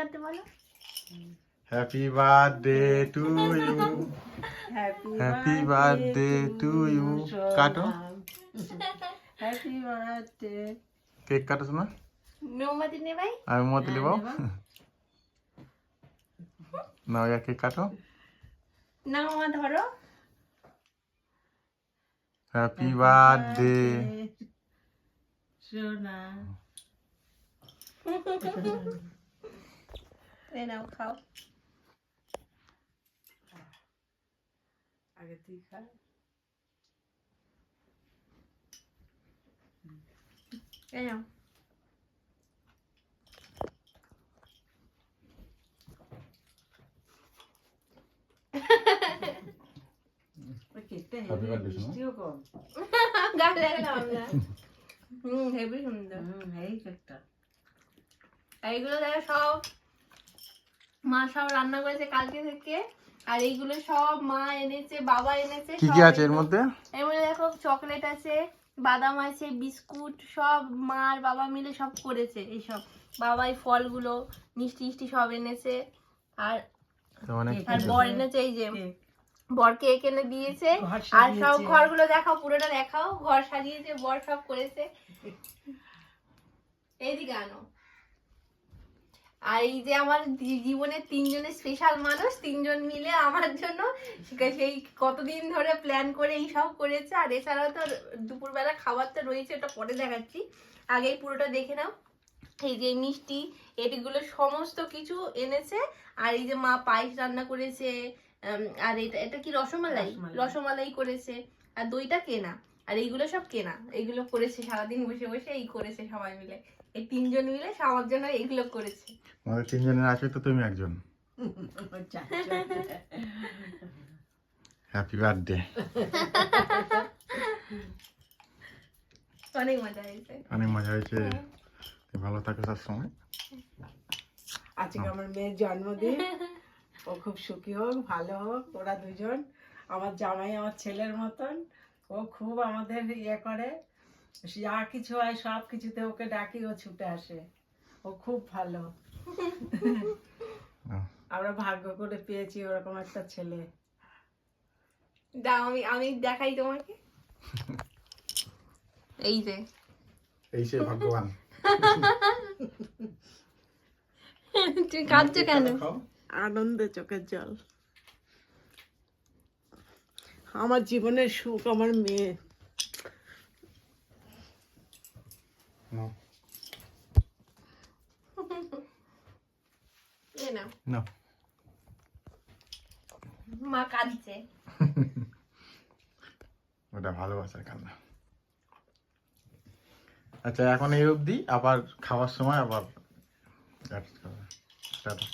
Birthday বলো। Happy birthday to you happy birthday to you কাটো happy birthday cake কাটো শোনা মোমবাতি নে ভাই। আমি মত লিব নেব। না ওয়া কেক কাটো। না মামা ধরো। হ্যাপি বার্থডে সোনা। এই নাও খাও আগে তুই খা এই নাও এইগুলো দেখো সব মা সব রান্না করেছে কালকে থেকে। আর এইগুলো সব মা এনেছে বাবা এনেছে কি কি আছে এর মধ্যে? এর মধ্যে দেখো চকলেট আছে বাদাম আছে বিস্কুট সব মা আর বাবা মিলে সব করেছে এইসব। বাবাই ফলগুলো মিষ্টি মিষ্টি সব এনেছে। আর আর বর এনেছে এই যে বর কেক এনে দিয়েছে। আর সব। ঘরগুলো দেখাও পুরোটা দেখাও। ঘর সাজিয়েছে বর সব করেছে। এইদিকে আনো। আর এই যে আমার জী- জীবনের তিনজনের স্পেশাল মানুষ তিনজন মিলে আমার জন্য সেই কতদিন ধরে প্ল্যান করে এই সব করেছে। আর এছাড়াও তো দুপুরবেলা খাবার তো রয়েছে ওটা পরে দেখাচ্ছি। আগেই পুরোটা দেখে নাও। এই যে মিষ্টি এটিগুলো সমস্ত কিছু এনেছে। আর এই যে মা পায়েস রান্না করেছে আর এটা এটা কি রসমালাই? রসমালাই। রসমালাই করেছে। আর দইটা কেনা। আর এইগুলো সব কেনা। এইগুলো করেছে সারাদিন বসে বসে এই করেছে সবাই মিলে। এই তিনজন মিলে সবার জন্য এইগুলো করেছে। আমাদের তিনজনের আছে তো তুমি একজন। হ্যাপি বার্থডে অনেক মজা হয়েছে। অনেক মজা হয়েছে। ভালো থাকো সব সময় আজকে আমার মেয়ের জন্মদিন। ও খুব সুখী হোক ভালো হোক ওরা দুজন। আমার জামাই আমার ছেলের মতন। ও খুব আমাদের ইয়ে করে। যা কিছু হয় সব কিছুতে ওকে ডাকি ও ছুটে আসে। ও খুব ভালো। আমরা ভাগ্য করে পেয়েছি ওরকম একটা ছেলে। দাও আমি আমি দেখাই তোমাকে। এই যে। এই সে ভগবান তুমি কাঁদছো কেন? আনন্দে চোখের জল। আমার জীবনের সুখ আমার মেয়ে। নাও নাও। মা কাঁদছে ওটা ভালোবাসার কান্না আচ্ছা এখন এই অবধি আবার খাওয়ার সময় আবার। টাটা